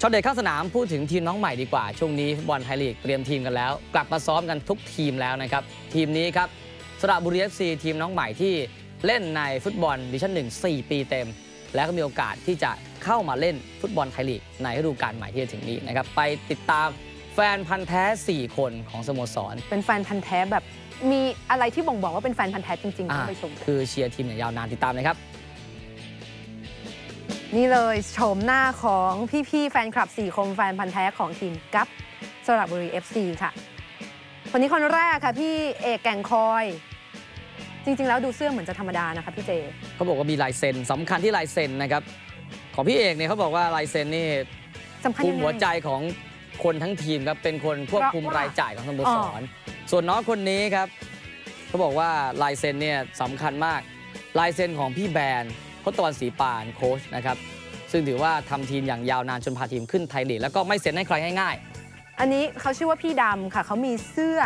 ช็อตเด็ดข้างสนามพูดถึงทีมน้องใหม่ดีกว่า ช่วงนี้ฟุตบอลไทยลีกเตรียมทีมกันแล้ว กลับมาซ้อมกันทุกทีมแล้วนะครับ ทีมนี้ครับสระบุรีเอฟซีทีมน้องใหม่ที่เล่นในฟุตบอลดิวิชั่นหนึ่งสี่ปีเต็ม และก็มีโอกาสที่จะเข้ามาเล่นฟุตบอลไทยลีกในฤดูกาลใหม่ที่จะถึงนี้นะครับไปติดตามแฟนพันธ์แท้ 4 คนของสโมสร เป็นแฟนพันธ์แท้แบบมีอะไรที่บ่งบอกว่าเป็นแฟนพันธ์แท้จริงๆอ่าต้องไปชมคือเชียร์ทีมอย่างยาวนานติดตามเลยครับ นี่เลยโฉมหน้าของพี่ๆแฟนคลับ4คนแฟนพันธ์แท้ของทีมกัปสระบุรี FC ค่ะ คนนี้คนแรกค่ะพี่เอกแก่งคอย จริง ๆ แล้วดูเสื้อเหมือนจะธรรมดานะคะพี่เจเขาบอกว่ามีลายเซ็นสำคัญที่ลายเซ็นนะครับ ของพี่เอกเนี่ยเขาบอกว่าลายเซ็นนี่สำคัญคุยัมงไงหัวใจของคนทั้งทีมครับเป็นคนควบคุมเพราะว่ารายจ่ายของสโมอ๋สอรส่วนน้องคนนี้ครับเขาบอกว่าลายเซ็นเนี่ยสำคัญมากลายเซ็นของพี่แบรนด์ พตะวันศรีปานโค้ชนะครับซึ่งถือว่าทำทีมอย่างยาวนานจนพาทีมขึ้นไทยลีกแล้วก็ไม่เซ็นให้ใครง่ายอันนี้เขาชื่อว่าพี่ดำค่ะเขามีเสื้อ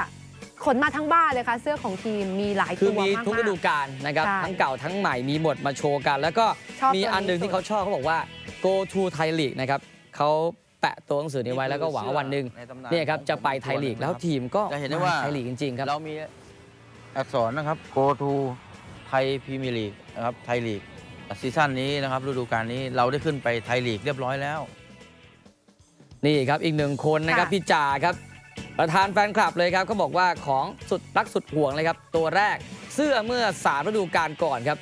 ขนมาทั้งบ้านเลยค่ะ เสื้อของทีมมีหลายๆคือตัวมีมากทุกฤดูๆกาลนะครับใช่ทั้งเก่าทั้งใหม่มีหมดมาโชว์กัน แล้วก็ชอบมีตัวนี้อันหนึ่งสุที่ดเขาชอบเขาบอกว่า go to Thai League นะครับเขาแปะตัวหนังสือนี้ไว้แล้วก็หวังว่าวันหนึ่งในตำาเนี่ยครับจะไปไทยลีกแล้วทีมก็จะเห็นได้ว่าไทยลีกจริงๆครับเรามีอักษรนะครับ go to ไทยพรีเมียร์ลีกนะครับไทยลีก ซีซั่นนี้นะครับฤดูกาลนี้เราได้ขึ้นไปไทยลีกเรียบร้อยแล้ว นี่ครับอีกหนึ่งคนนะครับค่ะพี่จ่าครับ ประธานแฟนคลับเลยครับเขาบอกว่าของสุดรักสุดห่วงเลยครับ ตัวแรกเสื้อเมื่อสามฤดูกาลก่อนครับ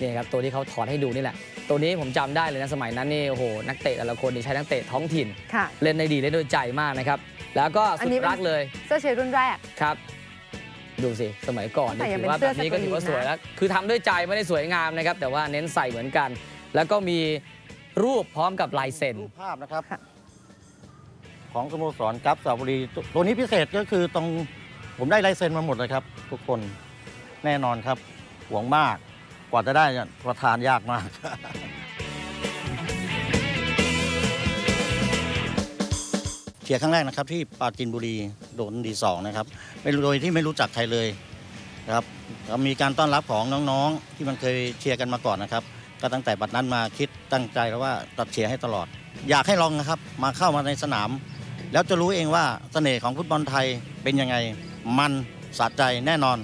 นี่ครับตัวที่เขาถอดให้ดูนี่แหละ ตัวนี้ผมจำได้เลยนะสมัยนั้นนี่โอ้โหนักเตะแต่ละคนนี่ใช้นักเตะท้องถิ่นค่ะเล่นได้ดีเล่นด้วยใจมากนะครับแล้วก็อันสุนี้ดเป็นรักเลยเสื้อเชียร์รุ่นแรกครับ ดูสิ สมัยก่อนแต่นี่ยังถือว่าเป็แบนบเสื้อนี้ก็ถือว่าสสกรีนวยนะแล้ว คือทำด้วยใจไม่ได้สวยงามนะครับ แต่ว่าเน้นใส่เหมือนกัน แล้วก็มีรูปพร้อมกับลายเซ็นรูปภาพนะครับค่ะของสโมสรกัปสระบุรีตัวตัวนี้พิเศษก็คือตรงผมได้ลายเซ็นมาหมดเลยครับ ทุกคนแน่นอนครับหวงมากกว่าจะได้เนี่ยประทานยากมาก เชียร์ครั้งแรกนะครับที่ปราจีนบุรีโดนดีสองนะครับไม่โดยที่ไม่รู้จักใครเลยนะครับมีการต้อนรับของน้องๆ ที่มันเคยเชียร์กันมาก่อนนะครับ ก็ตั้งแต่บัดนั้นมาคิดตั้งใจแล้วว่าตัดเชียร์ให้ตลอด อยากให้ลองนะครับ มาเข้ามาในสนาม แล้วจะรู้เองว่าเสน่ห์ของฟุตบอลไทยเป็นยังไงมันสะใจแน่นอน